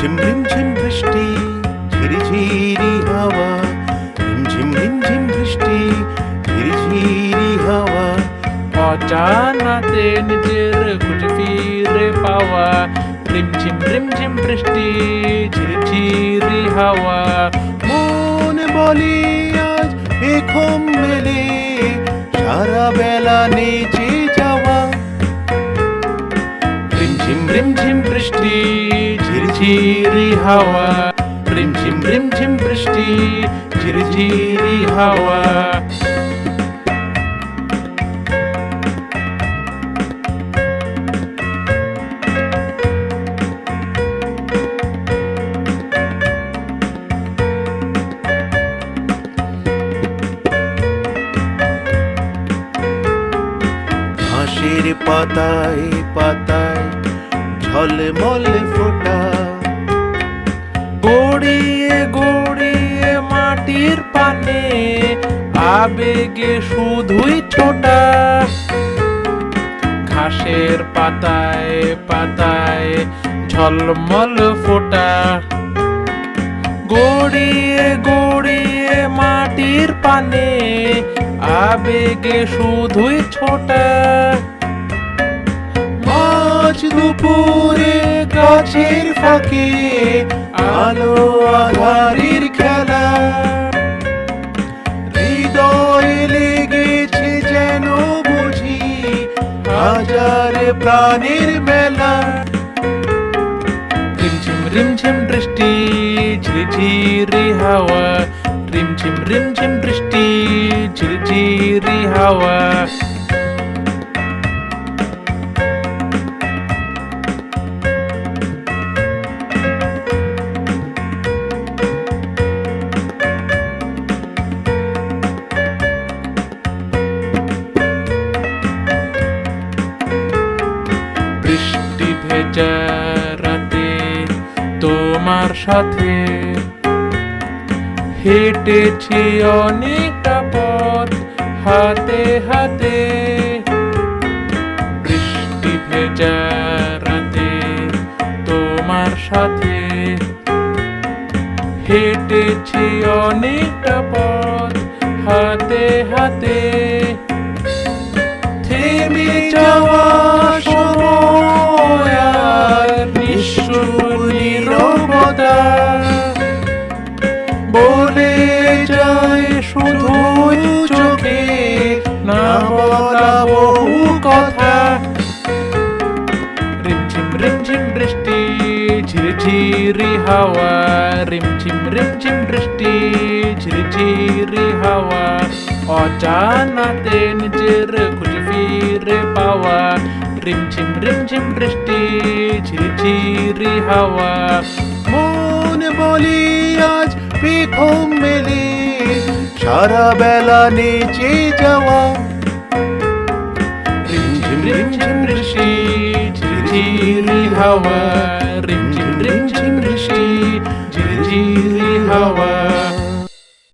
বৃষ্টি ঝিরিঝিরি হাওয়া রিমঝিম রিমঝিম বৃষ্টি ঝিরিঝিরি হাওয়া অজানাতে নিজের খুঁজে ফিরে পাওয়া রিমঝিম রিমঝিম বৃষ্টি ঝিরঝিরি হাওয়া মন বলি আজ বেখম মেলে সারা বেলা নেচে যাওয়া রিমঝিম রিমঝিম বৃষ্টি ঝিরঝিরি হাওয়া রিমঝিম রিমঝিম বৃষ্টি ঝিরঝিরি হাওয়া পাতায় পাতায় ঝলমল ফোটা গড়িয়ে গড়িয়ে মাটির পানে, আবেগে শুধুই ছোটা। ঘাসের পাতায় পাতায় ঝলমল ফোটা। গড়িয়ে গড়িয়ে মাটির পানে, আবেগে শুধুই ছোটা। মাঝ দুপুরে গাছের ফাঁকে আলো আধারির খেলা। হৃদয়ে লেগেছে যেন বুঝি হাজার প্রাণের মেলা। রিমঝিম রিমঝিম বৃষ্টি ঝিরঝিরি হাওয়া। রিমঝিম রিমঝিম বৃষ্টি ঝিরঝিরি হাওয়া। রাতে তোমার সাথে। হেঁটেছি অনেকটা পথ, হাতে হাতে। বৃষ্টি ভেজা রাতে তোমার সাথে। হেঁটেছি অনেকটা পথ, হাতে হাতে। বলা বহু কথা রিমঝিম রিমঝিম বৃষ্টি ঝিরঝিরি হাওয়া রিমঝিম রিমঝিম বৃষ্টি ঝিরঝিরি হাওয়া অজানাতে নিজের খুঁজে ফিরে পাওয়া রিমঝিম রিমঝিম বৃষ্টি ঝিরঝিরি হাওয়া মন বলি আজ বেখম মেলে সারা বেলা নেচে যাওয়া rimchimrishi, jiri hawa, Rishi, jiri hawa.